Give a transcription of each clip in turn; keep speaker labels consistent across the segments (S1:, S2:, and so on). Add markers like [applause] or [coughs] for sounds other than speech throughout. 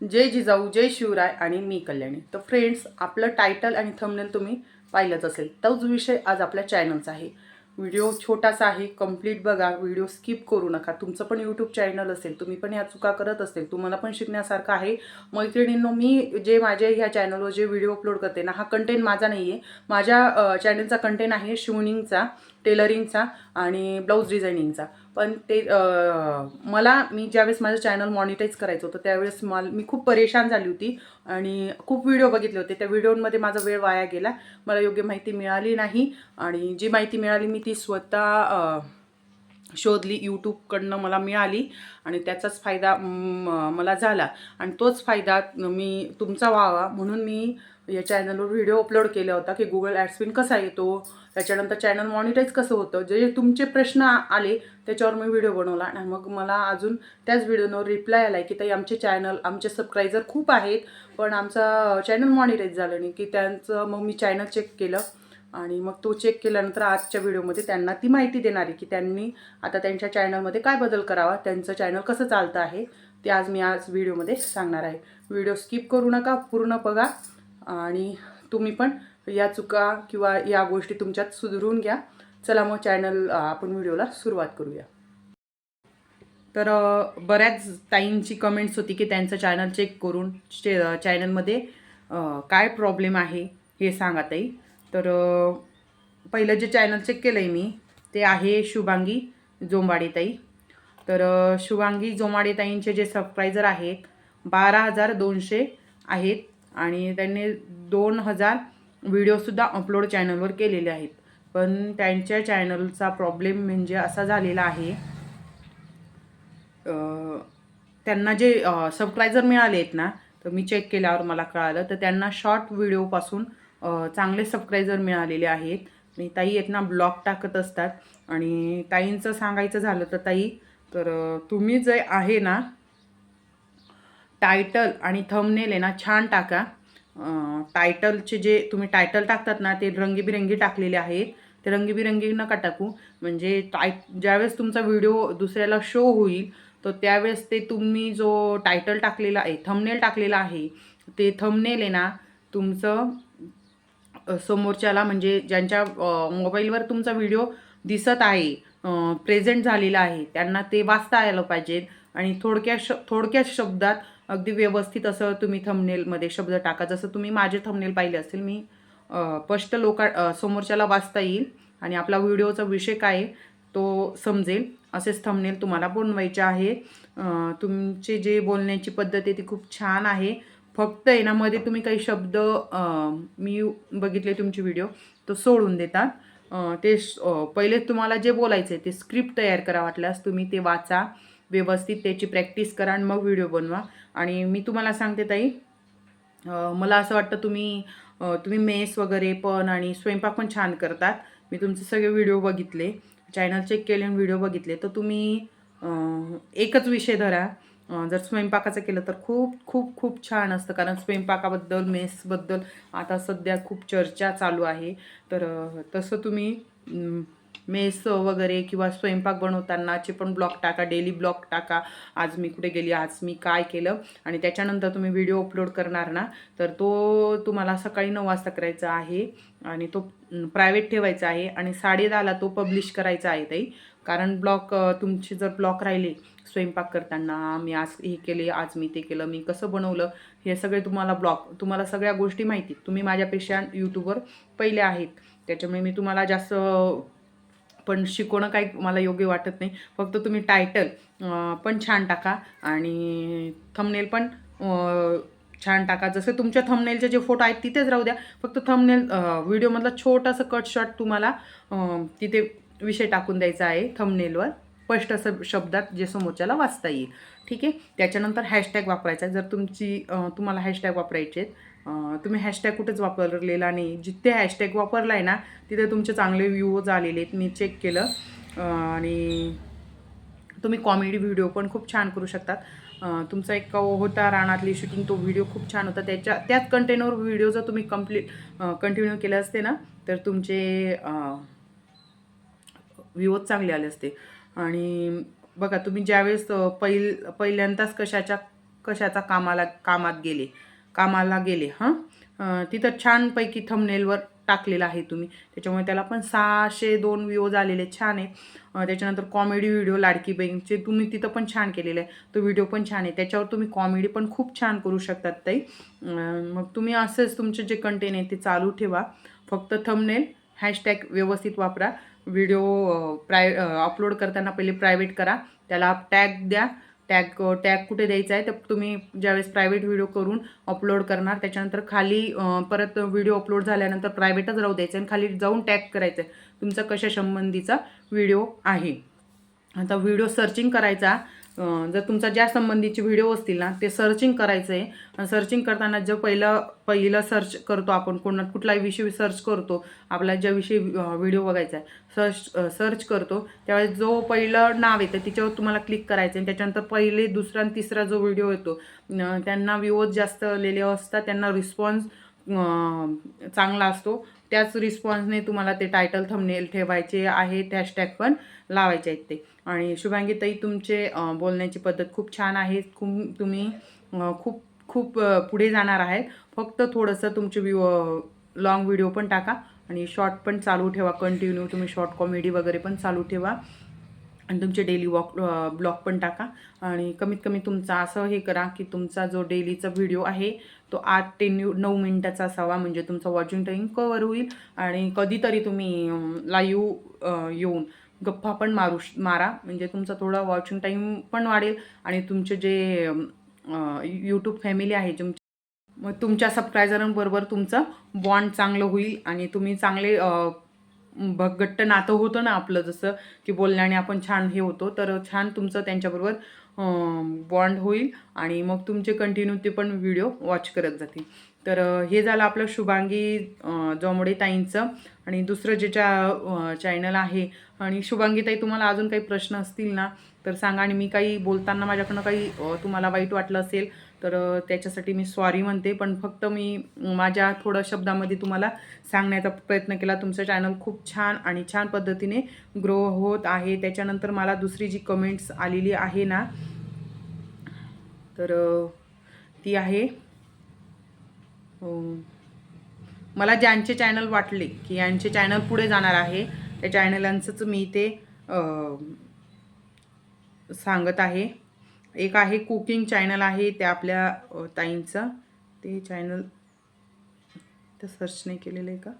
S1: जय जिजाऊ जय शिवराय आणि मी कल्याणी. तर फ्रेंड्स आपलं टायटल आणि थंबनेल तुम्ही पाहिलंच असेल. तोच विषय आज आपल्या चॅनलचा आहे. व्हिडिओ छोटासा आहे कंप्लीट बघा. व्हिडिओ स्किप करू नका. तुमचं पण यूट्यूब चॅनल असेल तुम्ही पण ह्या चुका करत असेल तुम्हाला पण शिकण्यासारखं आहे. मैत्रिणींनो मी जे माझे ह्या चॅनलवर जे व्हिडिओ अपलोड करते ना हा कंटेंट माझा नाही आहे माझ्या चॅनलचा कंटेंट आहे शिवनिंगचा टेलरिंगचा आणि ब्लाऊज डिझायनिंगचा पण ते मला मी ज्यावेळेस माझं चॅनल मॉनिटाईज करायचं होतं त्यावेळेस मला मी खूप परेशान झाली होती आणि खूप व्हिडिओ बघितले होते. त्या व्हिडिओमध्ये माझा वेळ वाया गेला. मला योग्य माहिती मिळाली नाही आणि जी माहिती मिळाली मी ती स्वतः शोधली. यूट्यूबकडनं मला मिळाली आणि त्याचाच फायदा मला झाला. आणि तोच फायदा मी तुमचा व्हावा म्हणून मी या चॅनलवर व्हिडिओ अपलोड केला होता की गुगल ॲड्सपिन कसा येतो? त्याच्यानंतर चॅनल मॉनिटाईज कसं होतं? जे तुमचे प्रश्न आले त्याच्यावर मी व्हिडिओ बनवला. आणि मग मला अजून त्याच व्हिडिओवर रिप्लाय आला की ताई आमचे चॅनल आमचे सबस्क्रायबर खूप आहेत पण आमचा चॅनल मॉनिटाईज झालं नाही. की त्यांचं मग मी चॅनल चेक केलं. आणि मग तो चेक केल्यानंतर आजच्या व्हिडिओमध्ये त्यांना ती माहिती देणार आहे की त्यांनी आता त्यांच्या चॅनलमध्ये काय बदल करावा त्यांचं चॅनल कसं चालतं आहे ते आज मी आज व्हिडिओमध्ये सांगणार आहे. व्हिडिओ स्किप करू नका पूर्ण बघा. आणि तुम्ही पण या चुका किंवा या गोष्टी तुमच्यात सुधरून घ्या. चला मग चॅनल आपण व्हिडिओला सुरुवात करूया. तर बऱ्याच ताईंची कमेंट्स होती की त्यांचं चॅनल चेक करून चे चॅनलमध्ये काय प्रॉब्लेम आहे हे सांगा ताई. तर पहिलं जे चॅनल चेक केलं आहे मी ते आहे शुभांगी जोंबाडेताई तर शुभांगी जोमाडेताईंचे जे सबस्क्रायझर आहेत बारा हजार दोनशे आहेत. आणि त्यांनी दोन हजार व्हिडिओसुद्धा अपलोड चॅनलवर केलेले आहेत. पण त्यांच्या चॅनलचा प्रॉब्लेम म्हणजे असा झालेला आहे त्यांना जे सबस्क्रायझर मिळाले आहेत ना तर मी चेक केल्यावर मला कळालं तर त्यांना शॉर्ट व्हिडिओपासून चांगले सबस्क्रायझर मिळालेले आहेत. आणि ताई आहेत ना ब्लॉग टाकत असतात. आणि ताईंचं सांगायचं झालं तर ताई तर तुम्ही जे आहे ना टायटल आणि थंबनेल आहे ना छान टाका. टायटलचे जे तुम्ही टायटल टाकतात ना ते रंगीबिरंगी टाकलेले आहेत. ते रंगीबिरंगी नका टाकू. म्हणजे टाय ज्यावेळेस तुमचा व्हिडिओ दुसऱ्याला शो होईल तर त्यावेळेस ते तुम्ही जो टायटल टाकलेला आहे थंबनेल टाकलेला आहे ते थंबनेल आहे ना तुमचं समोरच्याला म्हणजे ज्यांच्या मोबाईलवर तुमचा व्हिडिओ दिसत आहे प्रेझेंट झालेला आहे त्यांना ते वाचता आलं पाहिजे. आणि थोडक्या श थोडक्या शब्दात अगदी व्यवस्थित असं तुम्ही थंबनेलमध्ये शब्द टाका. जसं तुम्ही माझे थंबनेल पाहिले असेल मी स्पष्ट लोका समोरच्याला वाचता येईल आणि आपला व्हिडिओचा विषय काय आहे तो समजेल. असेच थंबनेल तुम्हाला बनवायचे आहे. तुमचे जे बोलण्याची पद्धत आहे ती खूप छान आहे. फक्त आहे ना मध्ये तुम्ही काही शब्द मी बघितले तुमचे व्हिडिओ तो सोडून देतात. ते पहिले तुम्हाला जे बोलायचं आहे ते स्क्रिप्ट तयार करा वाटल्यास तुम्ही ते वाचा. व्यवस्थित त्याची प्रॅक्टिस करा आणि मग व्हिडिओ बनवा. आणि मी तुम्हाला सांगते ताई मला असं वाटतं तुम्ही तुम्ही मेस वगैरे पण आणि स्वयंपाक पण छान करतात. मी तुमचे सगळे व्हिडिओ बघितले चॅनल चेक केले आणि व्हिडिओ बघितले. तर तुम्ही एकच विषय धरा. जर स्वयंपाकाचं केलं तर खूप खूप खूप छान असतं. कारण स्वयंपाकाबद्दल मेसबद्दल आता सध्या खूप चर्चा चालू आहे. तर तसं तुम्ही मेस वगैरे किंवा स्वयंपाक बनवतानाचे पण ब्लॉग टाका डेली ब्लॉग टाका. आज मी कुठे गेली आज मी काय केलं? आणि त्याच्यानंतर तुम्ही व्हिडिओ अपलोड करणार ना तर तो तुम्हाला सकाळी नऊ वाजता करायचा आहे आणि तो प्रायव्हेट ठेवायचा आहे आणि साडे दहाला तो पब्लिश करायचा आहे ताई. कारण ब्लॉक तुमचे जर ब्लॉक राहिले स्वयंपाक करताना मी आज हे केले आज मी ते केलं मी कसं बनवलं हे सगळे तुम्हाला ब्लॉक तुम्हाला सगळ्या गोष्टी माहिती तुम्ही माझ्यापेक्षा यूट्यूबवर पहिले आहेत. त्याच्यामुळे मी तुम्हाला जास्त पण शिकवणं काही मला योग्य वाटत नाही. फक्त तुम्ही टायटल पण छान टाका आणि थंबनेल पण छान टाका. जसं तुमच्या थंबनेलचे जे फोटो आहेत तिथेच राहू द्या. फक्त थंबनेल व्हिडिओमधला छोटासा कट शॉट तुम्हाला तिथे विषय टाकून द्यायचा आहे थंबनेलवर स्पष्ट असं शब्दात जे समोरच्याला वाचता येईल. ठीक आहे? त्याच्यानंतर हॅशटॅग वापरायचा जर तुमची तुम्हाला हॅशटॅग वापरायचे आहेत तुम्ही हॅशटॅग कुठेच वापरलेला नाही. जिथे हॅशटॅग वापरला आहे ना तिथे तुमचे चांगले व्ह्यूज आलेले आहेत. मी चेक केलं. आणि तुम्ही कॉमेडी व्हिडिओ पण खूप छान करू शकतात. तुमचा एक होता रानातली शूटिंग तो व्हिडिओ खूप छान होता. त्याच्या त्याच कंटेनवर व्हिडिओ जर तुम्ही कंप्लीट कंटिन्यू केले असते ना तर तुमचे व्ह्यूज चांगले आले असते. आणि बघा तुम्ही ज्यावेळेस पहिल पहिल्यांदाच कशाच्या कशाचा कामाला कामात गेले कामाला गेले हां? तिथं छानपैकी थंबनेलवर टाकलेलं आहे तुम्ही. त्याच्यामुळे त्याला पण सहाशे दोन व्ह्यूज आलेले छान आहे. त्याच्यानंतर कॉमेडी व्हिडिओ लाडकी बहीणचे तुम्ही तिथं पण छान केलेलं आहे. तो व्हिडिओ पण छान आहे. त्याच्यावर तुम्ही कॉमेडी पण खूप छान करू शकतात ताई. मग तुम्ही असंच तुमचे जे कंटेंट आहे ते चालू ठेवा. फक्त थंबनेल हॅशटॅग व्यवस्थित वापरा. व्हिडिओ प्राय अपलोड करताना पहिले प्रायव्हेट करा. त्याला टॅग द्या. टॅग टॅग कुठे द्यायचा आहे तर तुम्ही ज्यावेळेस प्रायव्हेट व्हिडिओ करून अपलोड करणार त्याच्यानंतर खाली परत व्हिडिओ अपलोड झाल्यानंतर प्रायव्हेटच राहू द्यायचं आणि खाली जाऊन टॅग करायचं आहे. तुमचा कशा संबंधीचा व्हिडिओ आहे. आता व्हिडिओ सर्चिंग करायचा जर तुमचा ज्या संबंधीचे व्हिडिओ असतील ना ते सर्चिंग करायचं आहे आणि सर्चिंग करताना जो पहिलं पहिलं सर्च करतो आपण कोणा कुठलाही विषय सर्च करतो आपला ज्याविषयी व्हिडिओ बघायचा आहे सर्च सर्च करतो त्यावेळेस जो पहिलं नाव येतं त्याच्यावर तुम्हाला क्लिक करायचं आणि त्याच्यानंतर पहिले दुसरा आणि तिसरा जो व्हिडिओ येतो त्यांना व्ह्यूज जास्त आलेले असतात त्यांना रिस्पॉन्स चांगला असतो. त्याच रिस्पॉन्सने तुम्हाला ते टायटल थंबनेल ठेवायचे आहेत हॅशटॅग पण लावायचे आहेत ते. आणि शुभांगीताई तुमचे बोलण्याची पद्धत खूप छान आहे. खूप तुम्ही खूप खूप पुढे जाणार आहेत. फक्त थोडंसं तुमचे व्ह्यू लॉंग व्हिडिओ पण टाका आणि शॉर्ट पण चालू ठेवा. कंटिन्यू तुम्ही शॉर्ट कॉमेडी वगैरे पण चालू ठेवा. आणि तुमचे डेली वॉक ब्लॉग पण टाका. आणि कमीत कमी तुमचा असं हे करा की तुमचा जो डेलीचा व्हिडिओ आहे तो आठ ते न्यू नऊ मिनटाचा असावा. म्हणजे तुमचा वॉचिंग टाईम कवर होईल. आणि कधीतरी तुम्ही लाईव्ह येऊन गप्पा पण मारू श- मारा. म्हणजे तुमचा थोडा वॉचिंग टाईम पण वाढेल आणि तुमचे जे यूट्यूब फॅमिली आहे तुमची मग तुमच्या सबस्क्रायझरांबरोबर तुमचं बॉन्ड चांगलं होईल आणि तुम्ही चांगले अ, घट्ट नातं होतं ना आपलं जसं की बोलण्याने आपण छान हे होतो तर छान तुमचं त्यांच्याबरोबर बॉन्ड होईल आणि मग तुमचे कंटिन्यू ते पण व्हिडिओ वॉच करत जातील. तर हे झालं आपलं शुभांगी जोमडे ताईंचं आणि दुसरं जे चा चॅनल आहे आणि शुभांगीताई तुम्हाला अजून काही प्रश्न असतील ना तर सांगा. आणि मी काही बोलताना माझ्याकडनं काही तुम्हाला वाईट वाटलं असेल तर त्याच्यासाठी मी सॉरी म्हणते. पण फक्त मी माझ्या थोडं शब्दामध्ये तुम्हाला सांगण्याचा प्रयत्न केला. तुमचं चॅनल खूप छान आणि छान पद्धतीने ग्रो होत आहे. त्याच्यानंतर मला दुसरी जी कमेंट्स आलेली आहे ना तर ती आहे. हो. मला ज्यांचे चॅनल वाटले की यांचे चॅनल पुढे जाणार आहे त्या चॅनलांचंच मी ते सांगत आहे. एक आहे कुकिंग चॅनल आहे ते आपल्या ताईंचं. ते चॅनल ते सर्च नाही केलेलं आहे का?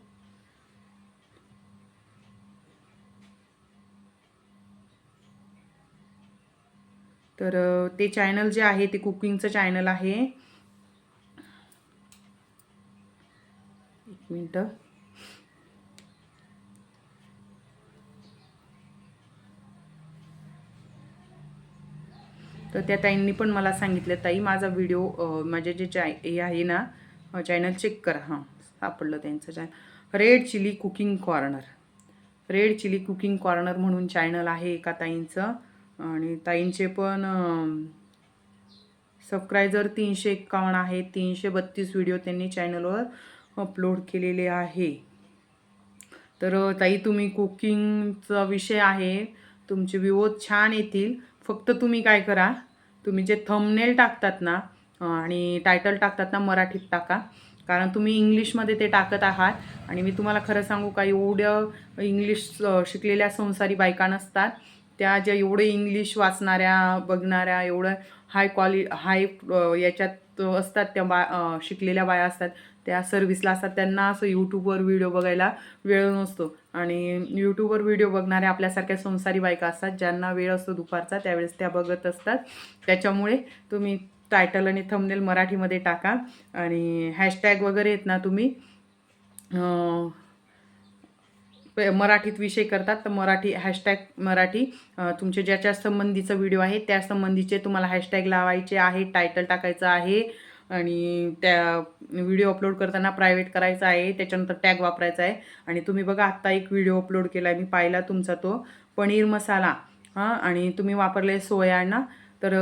S1: तर ते चॅनल जे आहे ते कुकिंगचं चॅनल आहे. मिनटं. तर त्या ताईंनी पण मला सांगितलं ताई माझा व्हिडिओ माझे जे चाय हे आहे ना चॅनल चेक करा. हां सापडलं त्यांचं channel. Red chilli cooking corner. Red chilli cooking corner म्हणून चॅनल आहे एका ताईंचं आणि ताईंचे पण सबस्क्रायबर तीनशे एक्कावन्न आहे तीनशे बत्तीस व्हिडिओ त्यांनी चॅनलवर अपलोड केलेले आहे. तर ताई तुम्ही कुकिंगचा विषय आहे. तुमचे व्ह्यूज छान येतील. फक्त तुम्ही काय करा तुम्ही जे थंबनेल टाकतात ना आणि टायटल टाकतात ना मराठीत टाका. कारण तुम्ही इंग्लिशमध्ये ते टाकत आहात. आणि मी तुम्हाला खरं सांगू का एवढं इंग्लिश शिकलेल्या संसारी बायका नसतात. त्या ज्या एवढे इंग्लिश वाचणाऱ्या बघणाऱ्या एवढं हाय क्वालि हाय याच्यात असतात त्या बा शिकलेल्या बाया असतात. त्या सर्व्हिसला असतात. त्यांना असं यूट्यूबवर व्हिडिओ बघायला वेळ नसतो. आणि यूट्यूबवर व्हिडिओ बघणाऱ्या आपल्यासारख्या संसारी बायका असतात ज्यांना वेळ असतो दुपारचा त्यावेळेस त्या बघत असतात. त्याच्यामुळे तुम्ही टायटल आणि थंबनेल मराठीमध्ये टाका. आणि हॅशटॅग वगैरे आहेत ना तुम्ही मराठीत विषय करतात तर मराठी हॅशटॅग मराठी तुमचे ज्याच्या संबंधीचा व्हिडिओ आहे त्या संबंधीचे तुम्हाला हॅशटॅग लावायचे आहे टायटल टाकायचं आहे. आणि त्या व्हिडिओ अपलोड करताना प्रायव्हेट करायचा आहे त्याच्यानंतर टॅग वापरायचा आहे. आणि तुम्ही बघा आत्ता एक व्हिडिओ अपलोड केला आहे मी पाहिला तुमचा तो. पनीर मसाला. हां आणि तुम्ही वापरले सोयाना तर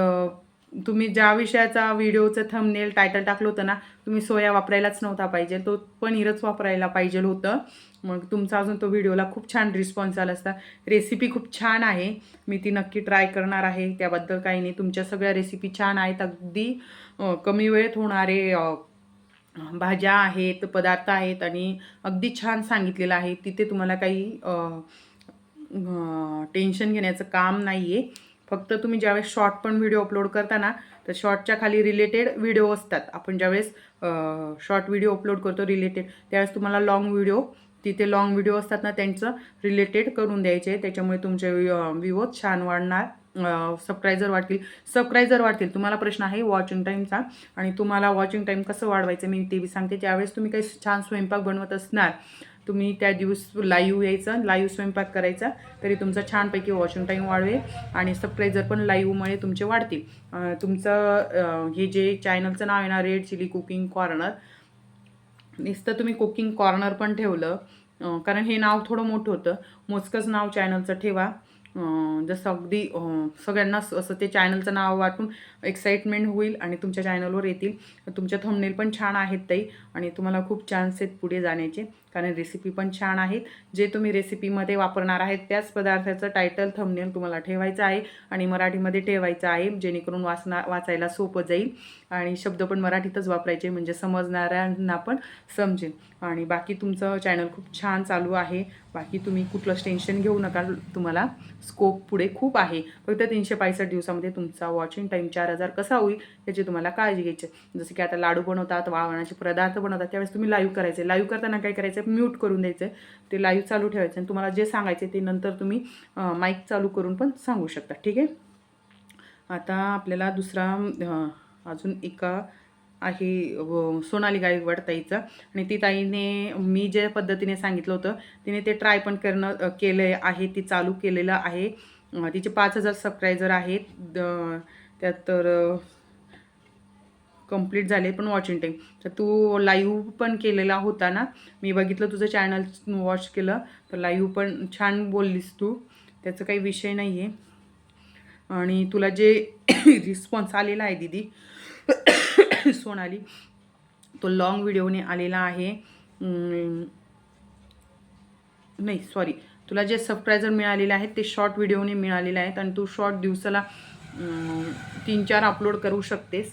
S1: तुम्ही ज्या विषयाचा व्हिडिओचं थंबनेल टायटल टाकलं होतं ना तुम्ही सोया वापरायलाच नव्हता पाहिजे. तो पनीरच वापरायला पाहिजे होतं. मग तुमचा अजून तो व्हिडिओला खूप छान रिस्पॉन्स आला असता. रेसिपी खूप छान आहे. मी ती नक्की ट्राय करणार आहे. त्याबद्दल काही नाही. तुमच्या सगळ्या रेसिपी छान आहेत अगदी. कमी वेळेत होणारे भाज्या आहेत पदार्थ आहेत आणि अगदी छान सांगितलेलं आहे. तिथे तुम्हाला काही टेन्शन घेण्याचं काम नाही आहे फक्त तुम्ही ज्यावेळेस शॉर्ट पण व्हिडिओ अपलोड करता ना तर शॉर्टच्या खाली रिलेटेड व्हिडिओ असतात. आपण ज्यावेळेस शॉर्ट व्हिडिओ अपलोड करतो रिलेटेड त्यावेळेस तुम्हाला लॉंग व्हिडिओ तिथे लॉंग व्हिडिओ असतात ना त्यांचं रिलेटेड करून द्यायचे. त्याच्यामुळे तुमचे व्ह्यूज छान वाढणार. सबस्क्रायझर वाढतील. सबस्क्रायझर वाढतील. तुम्हाला प्रश्न आहे वॉचिंग टाईमचा आणि तुम्हाला वॉचिंग टाईम कसं वाढवायचं मी ते बी सांगते. त्यावेळेस तुम्ही काही छान स्वयंपाक बनवत असणार तुम्ही त्या दिवस लाईव्ह यायचं लाईव्ह स्वयंपाक करायचा तरी तुमचा छानपैकी वॉचिंग टाईम वाढवेल आणि सबस्क्रायझर पण लाईव्हमुळे तुमचे वाढतील. तुमचं हे जे चॅनलचं नाव आहे ना रेड चिली कुकिंग कॉर्नर नुसतं तुम्ही कुकिंग कॉर्नर पण ठेवलं. कारण हे नाव थोडं मोठं होतं. मोजकंच नाव चॅनलचं ठेवा. जसं अगदी सगळ्यांना असं ते चॅनलचं नाव वाटून एक्साइटमेंट होईल आणि तुमच्या चॅनलवर येतील. तुमच्या थंबनेल पण छान आहेत ताई आणि तुम्हाला खूप चान्स आहेत पुढे जाण्याचे. कारण रेसिपी पण छान आहेत. जे तुम्ही रेसिपीमध्ये वापरणार आहेत त्याच पदार्थाचं टायटल थंबनेल तुम्हाला ठेवायचं आहे आणि मराठीमध्ये ठेवायचं आहे जेणेकरून वाचना वाचायला सोपं जाईल. आणि शब्द पण मराठीतच वापरायचे म्हणजे समजणाऱ्यांना पण समजेल. आणि बाकी तुमचं चॅनल खूप छान चालू आहे. बाकी तुम्ही कुठलंच टेन्शन घेऊ नका तुम्हाला स्कोप पुढे खूप आहे. फक्त तीनशे पासष्ट दिवसामध्ये तुमचा वॉचिंग टाईम चार हजार कसा होईल याची तुम्हाला काळजी घ्यायची आहे. जसं की आता लाडू बनवतात वावणाचे पदार्थ बनवतात त्यावेळेस तुम्ही लाईव्ह करायचे. लाईव्ह करताना काय करायचं? म्यूट करून द्यायचं आहे ते लाईव्ह चालू ठेवायचं आणि तुम्हाला जे सांगायचे ते नंतर तुम्ही माईक चालू करून पण सांगू शकता. ठीक आहे? आता आपल्याला दुसरा अजून एका आहे सोनाली गायकवाड ताईचं आणि ती ताईने मी ज्या पद्धतीने सांगितलं होतं तिने ते ट्राय पण करणं केलं आहे ती चालू केलेलं आहे. तिचे पाच हजार सबस्क्रायझर आहेत. द- त्यात तर कंप्लीट झाले पण वॉचिंग टाईम तर तू लाईव्ह पण केलेला होता ना? मी बघितलं तुझं चॅनल वॉच केलं तर लाईव्ह पण छान बोललीस तू. त्याचं काही विषय नाही आहे आणि तुला जे [coughs] रिस्पॉन्स आलेला आहे दीदी [coughs] सोनाली तो लॉंग व्हिडिओने आलेला आहे. नाही सॉरी तुला जे सबस्क्रायझर मिळालेले आहेत ते शॉर्ट व्हिडिओने मिळालेले आहेत. आणि तू शॉर्ट दिवसाला तीन चार अपलोड करू शकतेस.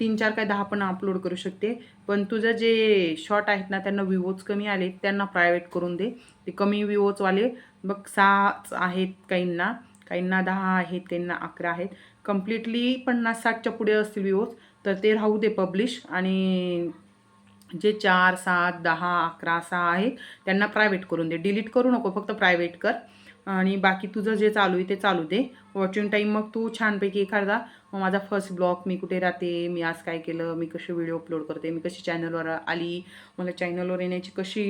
S1: तीन चार काय दहा पण अपलोड करू शकते. पण तुझं जे शॉर्ट आहेत ना त्यांना विवोज कमी आले त्यांना प्रायव्हेट करून दे. ते कमी विवोजवाले बघ सहाच आहेत काहींना काहींना दहा आहेत त्यांना अकरा आहेत. कम्प्लिटली पन्नास साठच्या पुढे असतील व्ह्यूज तर ते राहू दे पब्लिश आणि जे चार सात दहा अकरा सहा आहेत त्यांना प्रायव्हेट करून दे. डिलीट करू नको फक्त प्रायव्हेट कर. आणि बाकी तुझं जे चालू आहे ते चालू दे. वॉचिंग टाईम मग तू छानपैकी एखादा माझा फर्स्ट ब्लॉग मी कुठे राहते मी आज काय केलं मी कसे व्हिडिओ अपलोड करते मी कशी चॅनलवर आली मला चॅनलवर येण्याची कशी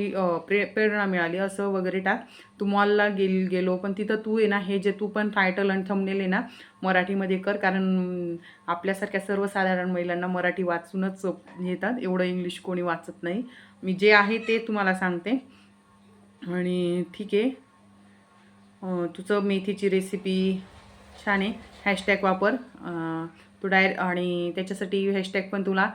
S1: प्रे प्रेरणा मिळाली असं वगैरे टाक. तू मॉलला गेल गेलो पण तिथं तू आहे ना हे जे तू पण टायटल आणि थंबनेल आहे ना मराठीमध्ये कर कारण आपल्यासारख्या सर्वसाधारण महिलांना मराठी वाचूनच येतात एवढं इंग्लिश कोणी वाचत नाही. मी जे आहे ते तुम्हाला सांगते. आणि ठीक आहे. तुझं मेथीची रेसिपी छान आहे. हॅशटॅग वापर. तू डायर आणि त्याच्यासाठी हॅशटॅग पण तुला.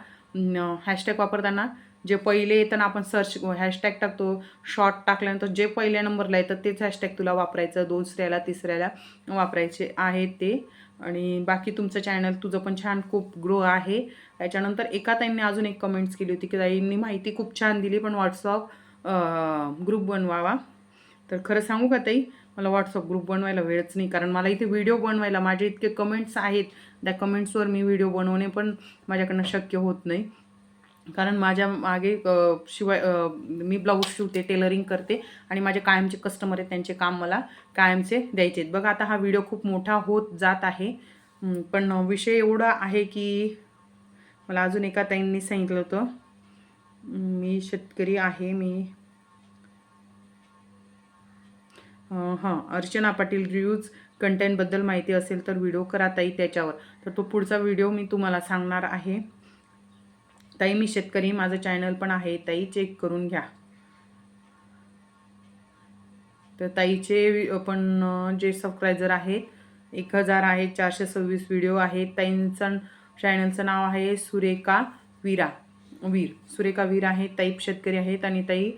S1: हॅशटॅग वापरताना जे पहिले येताना आपण सर्च हॅशटॅग टाकतो शॉर्ट टाकल्यानंतर जे पहिल्या नंबरला येतं तेच हॅशटॅग तुला वापरायचं. दुसऱ्याला तिसऱ्याला वापरायचे आहेत ते. आणि बाकी तुमचं चॅनल तुझं पण छान खूप ग्रो आहे. त्याच्यानंतर एका ताईंनी अजून एक कमेंट्स केली होती की ताईंनी माहिती खूप छान दिली पण व्हॉट्सअप ग्रुप बनवावा. तर खरं सांगू का ताई? मला व्हॉट्सअप ग्रुप बनवायला वेळच नाही कारण मला इथे व्हिडिओ बनवायला माझे इतके कमेंट्स आहेत. त्या कमेंट्सवर मी व्हिडिओ बनवणे पण माझ्याकडनं शक्य होत नाही. कारण माझ्या मागे शिवाय मी ब्लाऊज शिवते टेलरिंग करते आणि माझे कायमचे कस्टमर आहेत त्यांचे काम मला कायमचे द्यायचे आहेत. बघा आता हा व्हिडिओ खूप मोठा होत जात आहे. पण विषय एवढा आहे की मला अजून एका ताईंनी सांगितलं होतं मी शेतकरी आहे मी हां अर्चना पाटील रिव्ह्यूज कंटेंटबद्दल माहिती असेल तर व्हिडिओ करा ताई त्याच्यावर. तर तो पुढचा व्हिडिओ मी तुम्हाला सांगणार आहे. ताई मी शेतकरी माझं चॅनल पण आहे ताई चेक करून घ्या. तर ताईचे पण जे सबस्क्रायझर आहेत एक हजार आहेत चारशे सव्वीस व्हिडिओ आहेत. ताईंचं चॅनलचं नाव आहे सुरेखा वीरा वीर. सुरेखा वीर आहे ताई शेतकरी आहेत आणि ताई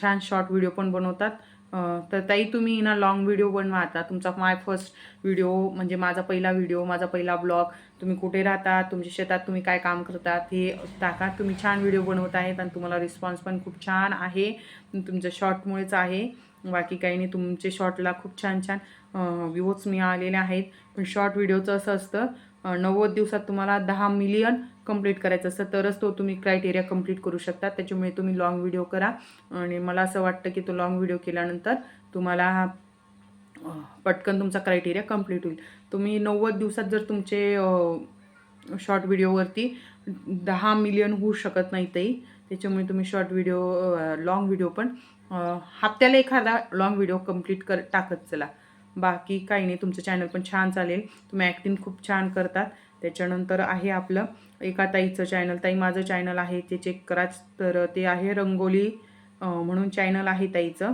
S1: छान शॉर्ट व्हिडिओ पण बनवतात. तर ताई तुम्ही ना लॉंग व्हिडिओ बनवा आता तुमचा माय फर्स्ट व्हिडिओ म्हणजे माझा पहिला व्हिडिओ माझा पहिला ब्लॉग तुम्ही कुठे राहता? तुमच्या शेतात तुम्ही काय काम करतात हे टाका. तुम्ही छान व्हिडिओ बनवत आहेत आणि तुम्हाला रिस्पॉन्स पण खूप छान आहे. तुमच्या शॉर्टमुळेच आहे. बाकी काही नाही तुमचे शॉर्टला खूप छान छान व्ह्यूज मिळालेले आहेत. पण शॉर्ट व्हिडिओचं असं असतं नव्वद दिवसात तुम्हाला दहा मिलियन कंप्लीट करायचं असतं तरच तो तुम्ही क्रायटेरिया कंप्लीट करू शकता. त्याच्यामुळे तुम्ही लॉंग व्हिडिओ करा. आणि मला असं वाटतं की तो लॉंग व्हिडिओ केल्यानंतर तुम्हाला पटकन तुमचा क्रायटेरिया कंप्लीट होईल. तुम्ही नव्वद दिवसात जर तुमचे शॉर्ट व्हिडिओवरती दहा मिलियन होऊ शकत नाही तरी त्याच्यामुळे तुम्ही शॉर्ट व्हिडिओ लॉंग व्हिडिओ पण हप्त्याला एखादा लॉंग व्हिडिओ कंप्लीट कर टाकत चला. बाकी काही नाही तुमचं चॅनल पण छान चालेल. तुम्ही ॲक्टिंग खूप छान करतात. त्याच्यानंतर आहे आपलं एका ताईचं चॅनल ताई माझं चॅनल आहे ते चेक कराच तर ते आहे रंगोली म्हणून चॅनल आहे ताईचं.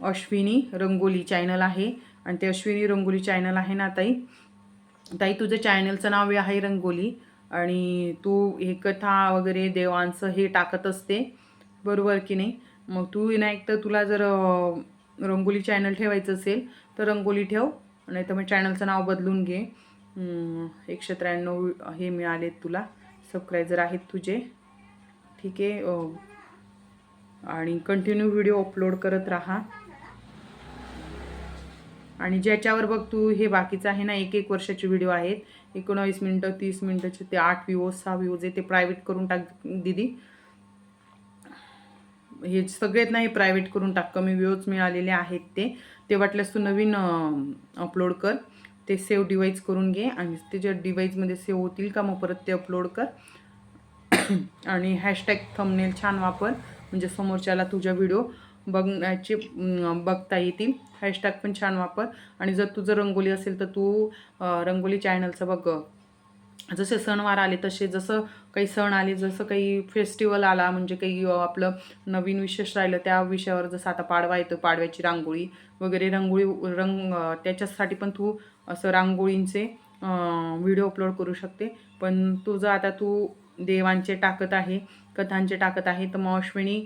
S1: अश्विनी रंगोली चॅनल आहे. आणि ते अश्विनी रंगोली चॅनल आहे ना ताई? ताई तुझं चॅनलचं नाव आहे रंगोली. आणि तू हे कथा वगैरे देवांचं हे टाकत असते. बरोबर की नाही? मग तू नाही तर तुला जर रंगोली चॅनल ठेवायचं असेल तर रंगोली ठेव. नाही तर मग चॅनलचं नाव बदलून घे. एकशे त्र्याण्णव हे मिळालेत तुला. सबस्क्रायझर आहेत तुझे. ठीक आहे आणि कंटिन्यू व्हिडिओ अपलोड करत राहा. आणि ज्याच्यावर बघ तू हे बाकीचं आहे ना एक एक वर्षाचे व्हिडिओ आहेत. एकोणावीस मिनटं तीस मिनटाचे ते आठ व्ह्यूज सहा व्ह्यूज आहे ते प्रायव्हेट करून टाक दिदी. हे सगळेत नाही प्रायव्हेट करून टाक कमी व्ह्यूज मिळालेले आहेत ते. ते वाटल्यास तू नवीन अपलोड कर. ते सेव्ह डिवाईस करून घे आणि ते ज्या डिवाईसमध्ये सेव्ह होतील का मग परत ते अपलोड कर. [coughs] आणि हॅशटॅग थंबनेल छान वापर. म्हणजे समोरच्याला तुझ्या व्हिडिओ बघण्याची बघता येतील. हॅशटॅग पण छान वापर. आणि जर तुझं रंगोली असेल तर तू रंगोली चॅनलचं बघ. जसे सणवार आले तसे जसं काही सण आले जसं काही फेस्टिवल आला म्हणजे काही आपलं नवीन विशेष राहिलं त्या विषयावर जसं आता पाडवा येतो पाडव्याची रांगोळी वगैरे रांगोळी रंग त्याच्यासाठी पण तू असं रांगोळींचे व्हिडिओ अपलोड करू शकते. पण तुझं आता तू देवांचे टाकत आहे कथांचे टाकत आहे तर मग अश्विनी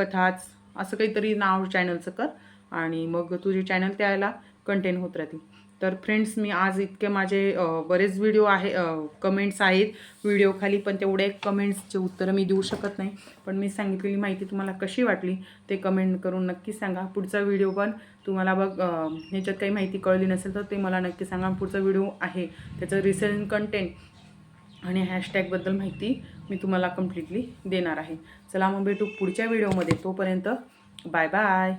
S1: कथाच असं काहीतरी नाव चॅनलचं कर. आणि मग तुझे चॅनल त्याला कंटेन होत राहतील तर फ्रेंड्स मी आज इतके माझे बरेच व्हिडिओ आहे कमेंट्स आहेत. व्हिडिओ खाली पण तेवढे कमेंट्सचे उत्तरं मी देऊ शकत नाही. पण मी सांगितलेली माहिती तुम्हाला कशी वाटली ते कमेंट करून नक्की सांगा. पुढचा व्हिडिओ पण तुम्हाला बघ ह्याच्यात काही माहिती कळली नसेल तर ते मला नक्की सांगा. पुढचा व्हिडिओ आहे त्याचं रिसेंट कंटेंट आणि हॅशटॅगबद्दल माहिती मी तुम्हाला कम्प्लिटली देणार आहे. चला मग भेटू पुढच्या व्हिडिओमध्ये तोपर्यंत बाय बाय